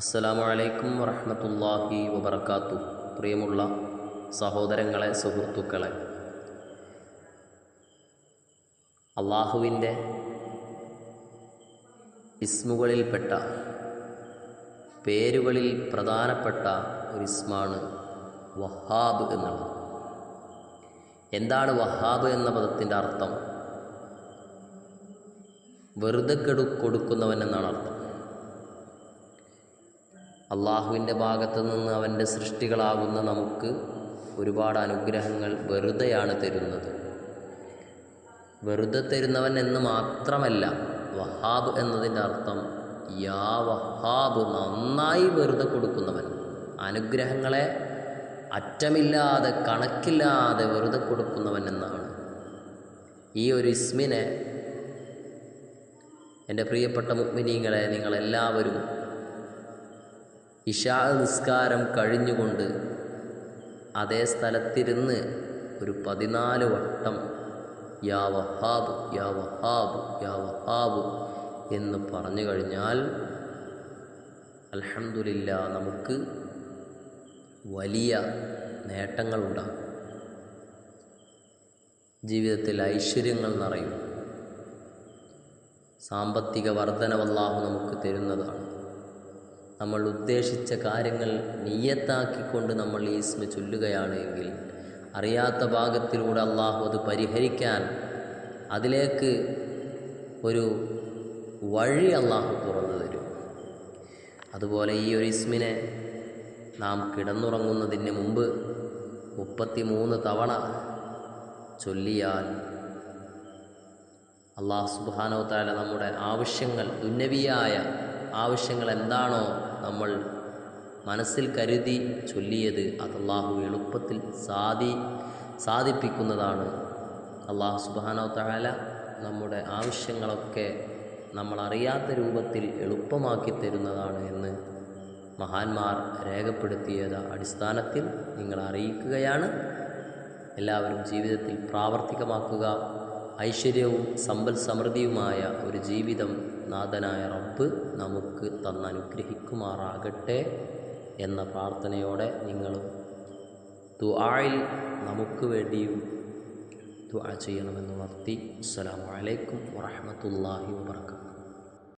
അസ്സലാമു അലൈക്കും വറഹമത്തല്ലാഹി വബർക്കാത്തു പ്രിയമുള്ള സഹോദരങ്ങളെ സുഹൃത്തുക്കളെ അള്ളാഹുവിന്റെ ഇസ്മുകളിൽപ്പെട്ട പേരുകളിൽ പ്രധാനപ്പെട്ട ഒരു ഇസ്മാണ് വഹാബ് എന്നുള്ളത്. എന്താണ് വഹാബ് എന്ന പദത്തിന്റെ അർത്ഥം? വെറുതെ കെടു കൊടുക്കുന്നവൻ എന്നാണ് അർത്ഥം. അള്ളാഹുവിന്റെ ഭാഗത്ത് നിന്ന് അവന്റെ സൃഷ്ടികളാകുന്ന നമുക്ക് ഒരുപാട് അനുഗ്രഹങ്ങൾ വെറുതെയാണ് തരുന്നത്. വെറുതെ തരുന്നവൻ എന്ന് മാത്രമല്ല വഹാബ് എന്നതിന്റെ അർത്ഥം യാ വഹാബ് നന്നായി വെറുതെ കൊടുക്കുന്നവൻ. അനുഗ്രഹങ്ങളെ അറ്റമില്ലാതെ കണക്കില്ലാതെ വെറുതെ കൊടുക്കുന്നവൻ എന്നാണ്. ഈ ഒരു ഇസ്മിനെ എന്റെ പ്രിയപ്പെട്ട മുഗ്മിനീങ്ങളെ നിങ്ങളെല്ലാവരും ഇഷാ നിസ്കാരം കഴിഞ്ഞുകൊണ്ട് അതേ സ്ഥലത്തിരുന്ന് ഒരു പതിനാല് വട്ടം യാ വഹാബ് യാ വഹാബ് യാ വഹാബ് എന്ന് പറഞ്ഞു കഴിഞ്ഞാൽ അലഹമില്ല നമുക്ക് വലിയ നേട്ടങ്ങളുണ്ടാകും. ജീവിതത്തിൽ ഐശ്വര്യങ്ങൾ നിറയും. സാമ്പത്തിക വർധനവല്ലാഹു നമുക്ക് തരുന്നതാണ്. നമ്മൾ ഉദ്ദേശിച്ച കാര്യങ്ങൾ നീയത്താക്കിക്കൊണ്ട് നമ്മൾ ഈ ഇസ്മ ചൊല്ലുകയാണ് എങ്കിൽ അറിയാത്ത ഭാഗത്തിലൂടെ അള്ളാഹു അത് പരിഹരിക്കാൻ അതിലേക്ക് ഒരു വഴി അള്ളാഹു തുറന്നു തരും. അതുപോലെ ഈ ഒരു ഇസ്മിനെ നാം കിടന്നുറങ്ങുന്നതിന് മുമ്പ് മുപ്പത്തി മൂന്ന് തവണ ചൊല്ലിയാൽ അള്ളാഹു സുബാനോ താല നമ്മുടെ ആവശ്യങ്ങൾ ദുന്നവിയായ ആവശ്യങ്ങൾ എന്താണോ നമ്മൾ മനസ്സിൽ കരുതി ചൊല്ലിയത് അത് അള്ളാഹു എളുപ്പത്തിൽ സാധി സാധിപ്പിക്കുന്നതാണ്. അള്ളാഹു സുബാനോ താല നമ്മുടെ ആവശ്യങ്ങളൊക്കെ നമ്മൾ അറിയാത്ത രൂപത്തിൽ എളുപ്പമാക്കി തരുന്നതാണ് എന്ന് മഹാന്മാർ രേഖപ്പെടുത്തിയത്. അടിസ്ഥാനത്തിൽ നിങ്ങൾ അറിയിക്കുകയാണ് എല്ലാവരും ജീവിതത്തിൽ പ്രാവർത്തികമാക്കുക. ഐശ്വര്യവും സമ്പൽ സമൃദ്ധിയുമായ ഒരു ജീവിതം നാഥനായ റബ്ബ് നമുക്ക് തന്നനുഗ്രഹിക്കുമാറാകട്ടെ എന്ന പ്രാർത്ഥനയോടെ നിങ്ങളും ദുആയിൽ നമുക്ക് വേണ്ടിയും ദുആ ചെയ്യണമെന്ന് വർത്തി. അസ്സലാമലൈക്കും വറഹ്മത്തുള്ളാഹി വബർക്കാത്തു